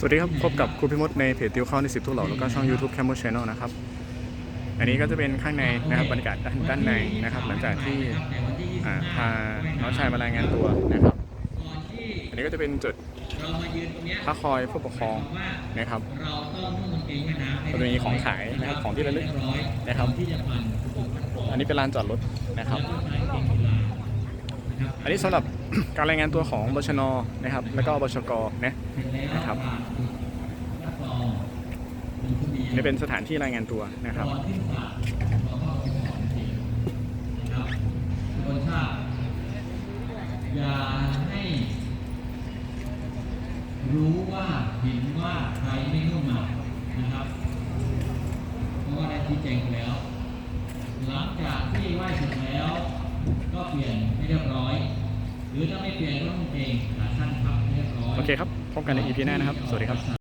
สวัสดีครับ พบกับครูพิมดในเพจติวเข้าในสิบทุกเหล่าแล้วก็ช่อง YouTube c a m e r Channel นะครับ อันนี้ก็จะเป็นข้างในนะครับบรรยากาศด้านด้านในนะครับ หลังจากที่พาน้องชายมารายงานตัวนะครับ อันนี้ก็จะเป็นจุดพักคอยผู้ปกครองนะครับก็จะมีของขายนะครับของที่ระลึกนะครับ อันนี้เป็นลานจอดรถนะครับ อันนี้สำหรับการรายงานตัวของบชนนะครับ แล้วก็บชกนะนะครับนี่เป็นสถานที่รายงานตัวนะครับอย่าให้รู้ว่าเห็นว่าใครไม่นุ่มหนักนะครับ เพราะว่าได้ชี้แจงแล้ว หลังจากที่ไหว้เสร็จแล้ว ปลี่ยนให้เรียบร้อย หรือถ้าไม่เปลี่ยนก็ต้องเกงขาสั้นพับให้เรียบร้อยโอเคครับพบกันใน EP หน้านะครับ สวัสดีครับ